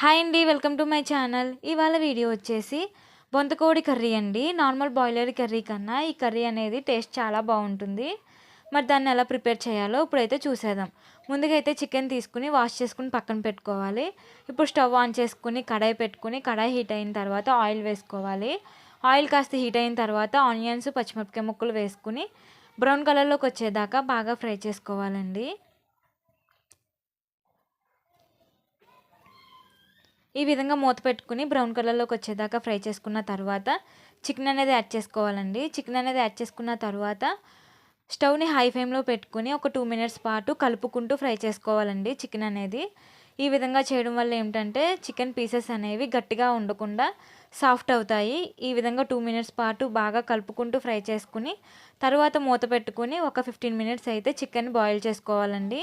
Hi అండి welcome to my channel. ఇవాళ video వచ్చేసి బొంతకోడి కర్రీ అండి. నార్మల్ బాయిలర్ కర్రీ కన్నా ఈ కర్రీ అనేది టేస్ట్ చాలా బాగుంటుంది. మరి దాన్ని ఎలా ప్రిపేర్ చేయాలో ఇప్పుడైతే చూసేద్దాం. ముందుగా అయితే చికెన్ తీసుకుని వాష్ చేసుకుని పక్కన పెట్టుకోవాలి. ఇప్పుడు స్టవ్ ఆన్ చేసుకుని కడాయి పెట్టుకుని కడాయి హీట్ అయిన తర్వాత ఆయిల్ వేసుకోవాలి. ఆయిల్ కాస్త హీట్ అయిన తర్వాత ఆనియన్స్ పచ్చిమిరపకాయ ముక్కలు వేసుకుని బ్రౌన్ కలర్లోకి వచ్చేదాకా బాగా ఫ్రై చేసుకోవాలండి. ఈ విధంగా మూత పెట్టుకుని బ్రౌన్ కలర్లోకి వచ్చేదాకా ఫ్రై చేసుకున్న తర్వాత చికెన్ అనేది యాడ్ చేసుకోవాలండి. చికెన్ అనేది యాడ్ చేసుకున్న తర్వాత స్టవ్ని హై ఫ్లేమ్లో పెట్టుకుని ఒక టూ మినిట్స్ పాటు కలుపుకుంటూ ఫ్రై చేసుకోవాలండి చికెన్ అనేది. ఈ విధంగా చేయడం వల్ల ఏమిటంటే చికెన్ పీసెస్ అనేవి గట్టిగా ఉండకుండా సాఫ్ట్ అవుతాయి. ఈ విధంగా టూ మినిట్స్ పాటు బాగా కలుపుకుంటూ ఫ్రై చేసుకుని తర్వాత మూత పెట్టుకుని ఒక ఫిఫ్టీన్ మినిట్స్ అయితే చికెన్ బాయిల్ చేసుకోవాలండి.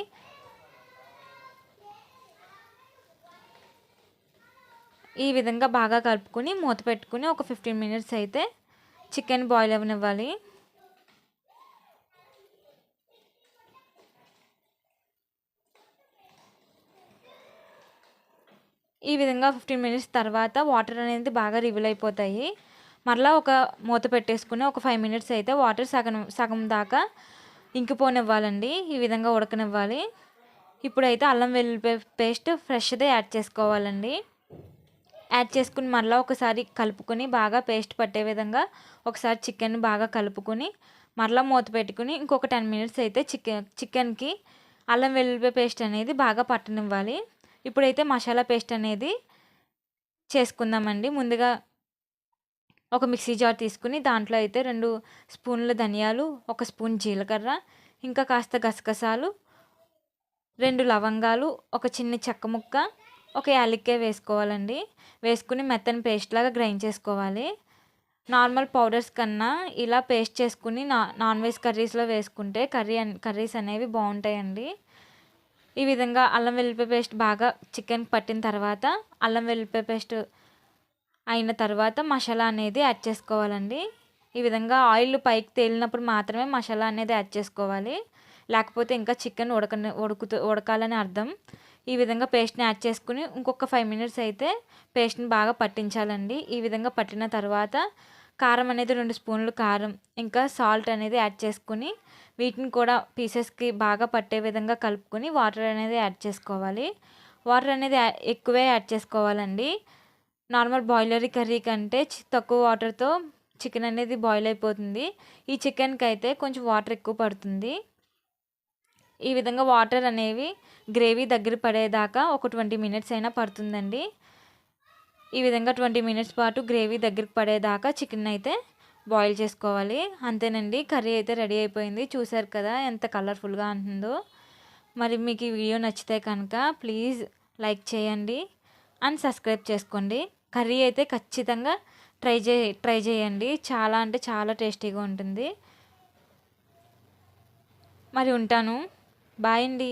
ఈ విధంగా బాగా కలుపుకొని మూత పెట్టుకుని ఒక ఫిఫ్టీన్ మినిట్స్ అయితే చికెన్ బాయిల్ అవ్వనివ్వాలి ఈ విధంగా ఫిఫ్టీన్ మినిట్స్ తర్వాత వాటర్ అనేది బాగా రివీల్ అయిపోతాయి. మరలా ఒక మూత పెట్టేసుకుని ఒక ఫైవ్ మినిట్స్ అయితే వాటర్ సగం సగం దాకా ఇంకిపోనివ్వాలండి. ఈ విధంగా ఉడకనివ్వాలి. ఇప్పుడైతే అల్లం వెల్లుల్లి పేస్ట్ ఫ్రెష్దే యాడ్ చేసుకోవాలండి. యాడ్ చేసుకుని మళ్ళీ ఒకసారి కలుపుకొని బాగా పేస్ట్ పట్టే విధంగా ఒకసారి చికెన్ బాగా కలుపుకొని మరలా మూత పెట్టుకుని ఇంకొక టెన్ మినిట్స్ అయితే చికెన్ చికెన్కి అల్లం వెల్లుల్లి పేస్ట్ అనేది బాగా పట్టనివ్వాలి. ఇప్పుడైతే మసాలా పేస్ట్ అనేది చేసుకుందామండి. ముందుగా ఒక మిక్సీ జార్ తీసుకుని దాంట్లో అయితే రెండు స్పూన్ల ధనియాలు ఒక స్పూన్ జీలకర్ర ఇంకా కాస్త గసగసాలు రెండు లవంగాలు ఒక చిన్న చెక్క ముక్క ఒక యాలక్కాయ వేసుకోవాలండి. వేసుకుని మెత్తని పేస్ట్ లాగా గ్రైండ్ చేసుకోవాలి. నార్మల్ పౌడర్స్ కన్నా ఇలా పేస్ట్ చేసుకుని నా నాన్ వెజ్ కర్రీస్లో వేసుకుంటే కర్రీ కర్రీస్ అనేవి బాగుంటాయండి. ఈ విధంగా అల్లం వెల్లిపాయ పేస్ట్ బాగా చికెన్ పట్టిన తర్వాత అల్లం వెల్లిపాయ పేస్ట్ అయిన తర్వాత మసాలా అనేది యాడ్ చేసుకోవాలండి. ఈ విధంగా ఆయిల్ పైకి తేలినప్పుడు మాత్రమే మసాలా అనేది యాడ్ చేసుకోవాలి. లేకపోతే ఇంకా చికెన్ ఉడక ఉడుకుతూ ఉడకాలని అర్థం. ఈ విధంగా పేస్ట్ని యాడ్ చేసుకుని ఇంకొక ఫైవ్ మినిట్స్ అయితే పేస్ట్ని బాగా పట్టించాలండి. ఈ విధంగా పట్టిన తర్వాత కారం అనేది రెండు స్పూన్లు కారం ఇంకా సాల్ట్ అనేది యాడ్ చేసుకుని వీటిని కూడా పీసెస్కి బాగా పట్టే విధంగా కలుపుకొని వాటర్ అనేది యాడ్ చేసుకోవాలి. వాటర్ అనేది ఎక్కువే యాడ్ చేసుకోవాలండి. నార్మల్ బాయిలరీ కర్రీ కంటే తక్కువ వాటర్తో చికెన్ అనేది బాయిల్ అయిపోతుంది. ఈ చికెన్కి అయితే కొంచెం వాటర్ ఎక్కువ పడుతుంది. ఈ విధంగా వాటర్ అనేవి గ్రేవీ దగ్గర పడేదాకా ఒక ట్వంటీ మినిట్స్ అయినా పడుతుందండి. ఈ విధంగా ట్వంటీ మినిట్స్ పాటు గ్రేవీ దగ్గరికి పడేదాకా చికెన్ అయితే బాయిల్ చేసుకోవాలి. అంతేనండి కర్రీ అయితే రెడీ అయిపోయింది. చూసారు కదా ఎంత కలర్ఫుల్గా ఉంటుందో. మరి మీకు ఈ వీడియో నచ్చితే కనుక ప్లీజ్ లైక్ చేయండి అండ్ సబ్స్క్రైబ్ చేసుకోండి. కర్రీ అయితే ఖచ్చితంగా ట్రై చే ట్రై చేయండి. చాలా అంటే చాలా టేస్టీగా ఉంటుంది. మరి ఉంటాను. బాయ్ అండి.